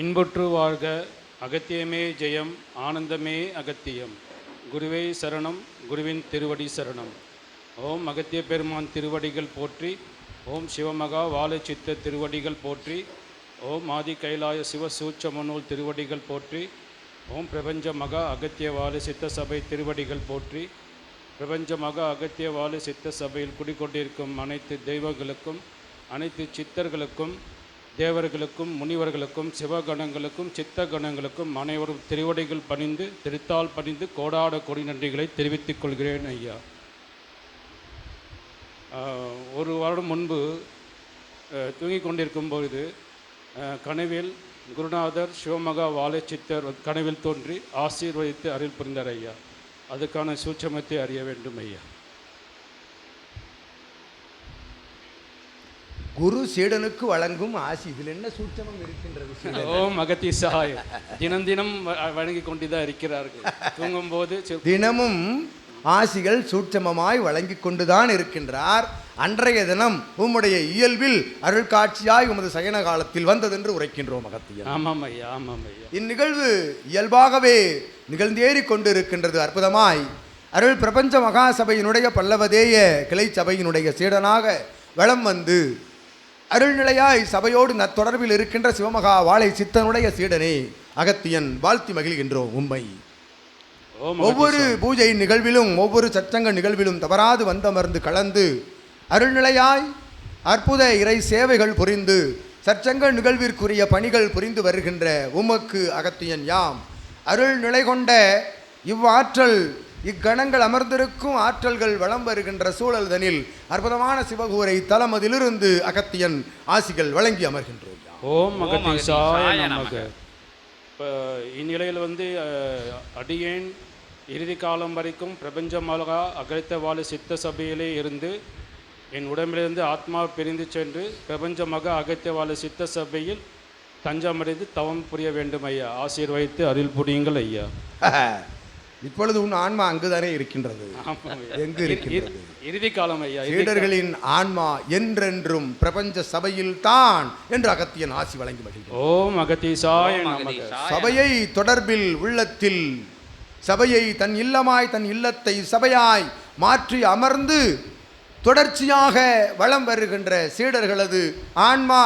இன்புற்று வாழ்க அகத்தியமே ஜெயம் ஆனந்தமே அகத்தியம். குருவே சரணம் குருவின் திருவடி சரணம். ஓம் அகத்திய பெருமான் திருவடிகள் போற்றி ஓம் சிவமகா வாழச்சித்த திருவடிகள் போற்றி ஓம் ஆதி கைலாய சிவசூச்சமநூல் திருவடிகள் போற்றி ஓம் பிரபஞ்ச மகா அகத்திய வாழ சித்த சபை திருவடிகள் போற்றி பிரபஞ்ச மகா அகத்திய வாழ சித்த சபையில் குடிக்கொண்டிருக்கும் அனைத்து தெய்வங்களுக்கும் அனைத்து சித்தர்களுக்கும் தேவர்களுக்கும் முனிவர்களுக்கும் சிவகணங்களுக்கும் சித்த கணங்களுக்கும் அனைவரும் திருவடிகள் பணிந்து திருத்தால் பணிந்து கோடாட கொடி நன்றிகளை தெரிவித்துக் கொள்கிறேன் ஐயா. ஒரு வருடம் முன்பு தூங்கிக் கொண்டிருக்கும் பொழுது கனவில் குருநாதர் சிவமகா வாழைச்சித்தர் கனவில் தோன்றி ஆசீர்வதித்து அருள் புரிந்தார் ஐயா. அதுக்கான சூட்சமத்தை அறிய வேண்டும் ஐயா. குரு சீடனுக்கு வழங்கும் ஆசி. இதில் என்ன சூட்சமம் இருக்கின்றது? ஓம் அகத்தி சகாய தினம் தினம் வழங்கி கொண்டுதான் இருக்கிறார்கள். தூங்கும்போது சி- தினமும் ஆசிகள் சூட்சமமாய் வழங்கிக் கொண்டுதான் இருக்கின்றார். அன்றைய தினம் உம்முடைய இயல்பில் அருள் காட்சியாய் உமது சயன காலத்தில் வந்ததென்று உரைக்கின்றோம் அகத்தியன் ஆமாம் ஐயா ஆமாம் ஐயா இந்நிகழ்வு இயல்பாகவே நிகழ்ந்தேறி கொண்டு இருக்கின்றது அற்புதமாய். அருள் பிரபஞ்ச மகாசபையினுடைய பல்லவதேய கிளை சபையினுடைய சீடனாக வலம் வந்து அருள்நிலையாய் சபையோடு நத்தொடர்பில் இருக்கின்ற சிவமகா வாழை சித்தனுடைய சீடனே அகத்தியன் வாழ்த்தி மகிழ்கின்றோம் உண்மை ஒவ்வொரு பூஜை நிகழ்விலும் ஒவ்வொரு சச்சங்க நிகழ்விலும் தவறாது வந்தமர்ந்து கலந்து அருள்நிலையாய் அற்புத இறை சேவைகள் புரிந்து சச்சங்க நிகழ்விற்குரிய பணிகள் புரிந்து வருகின்ற உமக்கு அகத்தியன் யாம். அருள் நிலை கொண்ட இவ்வாற்றல் இக்கணங்கள் அமர்ந்திருக்கும் ஆற்றல்கள் வலம் வருகின்ற சூழல்தனில் அற்புதமான சிவகூரை தலமதிலிருந்து அகத்தியன் ஆசிகள் வழங்கி அமர்கின்றோம். ஓம் இப்போ இந்நிலையில் வந்து அடியேன் இறுதி காலம் வரைக்கும் பிரபஞ்சமாக அகழ்த்த வாழ சித்த சபையிலே இருந்து என் உடம்பிலிருந்து ஆத்மா பிரிந்து சென்று பிரபஞ்சமாக அகழ்த்த வாழ சித்த சபையில் தஞ்சமடைந்து தவம் புரிய வேண்டும் ஐயா. ஆசீர்வதித்து அருள் புரியுங்கள் ஐயா. இப்பொழுது உன் ஆன்மா அங்குதானே இருக்கின்றது. எங்கு இருக்கின்றது? இறுதி காலம் ஐயா சீடர்களின் ஆன்மா என்றென்றும் பிரபஞ்ச சபையில் தான் என்று அகத்தியன் ஆசி வழங்கி மகிழ்கிறார் ஓம் அகத்தீசாய சபையை தொடர்பில் உள்ளத்தில் சபையை தன் இல்லமாய் தன் இல்லத்தை சபையாய் மாற்றி அமர்ந்து தொடர்ச்சியாக வலம் வருகின்ற சீடர்களது ஆன்மா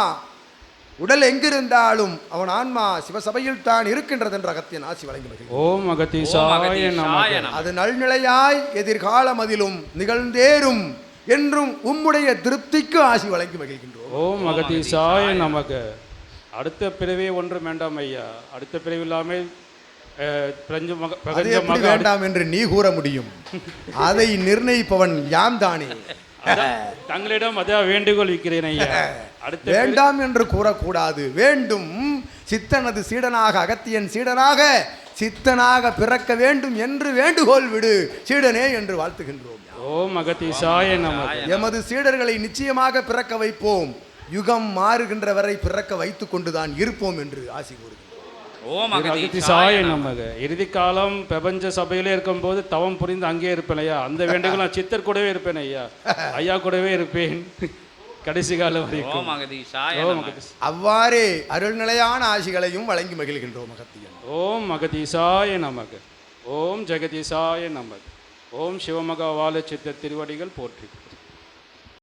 உடல் எங்கிருந்தாலும் அவன் ஆன்மா சிவசபையில் தான் இருக்கின்றது என்று அகத்தியன் ஆசி வழங்கி ஓம் அகத்தீசாய அது நல்நிலையாய் எதிர்காலம் அதிலும் நிகழ்ந்தேறும் என்றும் உம்முடைய திருப்திக்கு ஆசி வழங்கி மகிழ்கின்றோம். ஓம் அகதீசாய நமக. அடுத்த பிறவி ஒன்றும் வேண்டாம் ஐயா. அடுத்த பிறவி இல்லாமல் வேண்டாம் என்று நீ கூற முடியும். அதை நிர்ணயிப்பவன் யாம் தானே தங்களிடம் அதான் வேண்டுகோள் வைக்கிறேன் ஐயா. அடுத்த வேண்டாம் என்று கூறக்கூடாது. வேண்டும் சித்தனது சீடனாக அகத்தியன் சீடனாக சித்தனாக பிறக்க வேண்டும் என்று வேண்டுகோள் விடு. சீடனே என்று வாழ்த்துகின்றோம். ஓம் அகதீசாய நமக எமது சீடர்களை நிச்சயமாக பிறக்க வைப்போம். யுகம் மாறுகின்ற வரை பிறக்க வைத்துக் கொண்டுதான் இருப்போம் என்று ஆசி கூறுகின்றோம் ஓம் அகதீசாய அகதீசாய நமக. இறுதி காலம் பிரபஞ்ச சபையிலே இருக்கும்போது தவம் புரிந்து அங்கே இருப்பேன் ஐயா. அந்த வேண்டுகோள் நான் சித்தர் கூடவே இருப்பேன் ஐயா. ஐயா கூடவே இருப்பேன். கடைசி காலம் வரைக்கும். ஓம் அவ்வாறே அருள்நிலையான ஆசிகளையும் வழங்கி மகிழ்கின்றோம் அகத்தியன் ஓம் அகதீசாய நமக. ஓம் ஜெகதீசாய நமக. ஓம் சிவமகா வாழ சித்த திருவடிகள் போற்றி.